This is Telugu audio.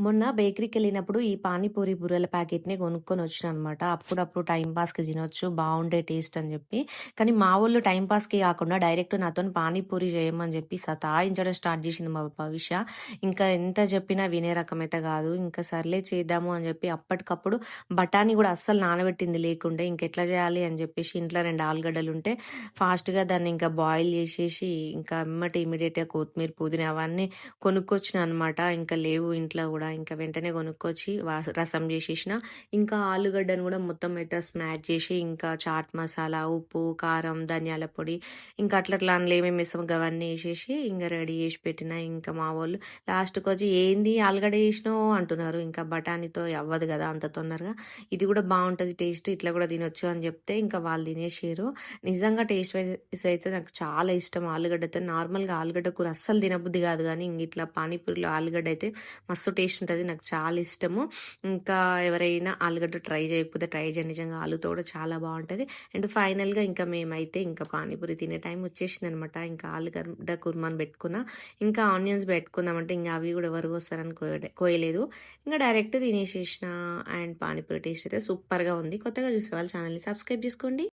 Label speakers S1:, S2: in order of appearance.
S1: మొన్న బేకరీకి వెళ్ళినప్పుడు ఈ పానీపూరి బుర్రల ప్యాకెట్‌ని కొనుక్కొని వచ్చిన అనమాట అప్పుడప్పుడు టైంపాస్కి తినొచ్చు బాగుండే టేస్ట్ అని చెప్పి కానీ మా వాళ్ళు టైమ్ కాకుండా గాకుండా డైరెక్ట్ నాతోని పానీపూరి చేయమని చెప్పి సతాయించడం స్టార్ట్ చేసింది మా భవిష్య. ఇంకా ఎంత చెప్పినా వినే రకమైతే కాదు ఇంకా సర్లే చేద్దాము అని చెప్పి అప్పటికప్పుడు బఠానీ కూడా అస్సలు నానబెట్టింది లేకుండే ఇంకెట్లా చేయాలి అని చెప్పేసి ఇంట్లో రెండు ఆలుగడ్డలు ఉంటే ఫాస్ట్‌గా దాన్ని ఇంకా బాయిల్ చేసేసి ఇంకా ఎమ్మటే ఇమ్మీడియేట్‌గా కొత్తిమీర, పుదీనా అవన్నీ కొనుక్కొచ్చినా అనమాట. ఇంకా లేవు ఇంట్లో కూడా ఇంకా వెంటనే కొనుక్కొచ్చి రసం చేసేసిన ఇంకా ఆలుగడ్డను కూడా మొత్తం అయితే స్మాష్ చేసి ఇంకా చాట్ మసాలా, ఉప్పు, కారం, ధనియాల పొడి ఇంకా అట్లా అట్లా అందులో ఏమేమి ఏస్తామో అవన్నీ వేసేసి ఇంకా రెడీ చేసి పెట్టిన. ఇంకా మా వాళ్ళు లాస్ట్కి వచ్చి "ఏంది ఆలుగడ్డ జేసినావు" అంటున్నారు. ఇంకా బఠానీతో అవ్వదు కదా అంత తొందరగా. ఇది కూడా బాగుంటుంది టేస్ట్ ఇట్లా కూడా తినొచ్చు అని చెప్తే ఇంకా వాళ్ళు తినేసారు నిజంగా టేస్ట్ వైజ్ అయితే నాకు చాలా ఇష్టం ఆలుగడ్డతో. నార్మల్‌గా ఆలుగడ్డ కూర అస్సలు తినబుద్ధి కాదు కానీ ఇంక ఇట్లా పానీపూరిలో ఆలుగడ్డ అయితే మస్తు టేస్ట్ ఉంటది. నాకు చాలా ఇష్టము. ఇంకా ఎవరైనా ఆలుగడ్డ ట్రై చేయకపోతే ట్రై చేయండి. నిజంగా ఆలుతో కూడా చాలా బాగుంటుంది అండ్ ఫైనల్‌గా ఇంకా మేమైతే ఇంకా పానీపూరి తినే టైం వచ్చేసింది అనమాట ఇంకా ఆలుగడ్డ కుర్మాన్ పెట్టుకున్నా ఇంకా ఆనియన్స్ పెట్టుకుందామంటే ఇంకా అవి కూడా ఎవరు వస్తారని కోయడే కోయలేదు. ఇంకా డైరెక్ట్ తినేసేసిన. అండ్ పానీపూరి టేస్ట్ అయితే సూపర్‌గా ఉంది. కొత్తగా చూసేవాళ్ళు ఛానల్ని సబ్స్క్రైబ్ చేసుకోండి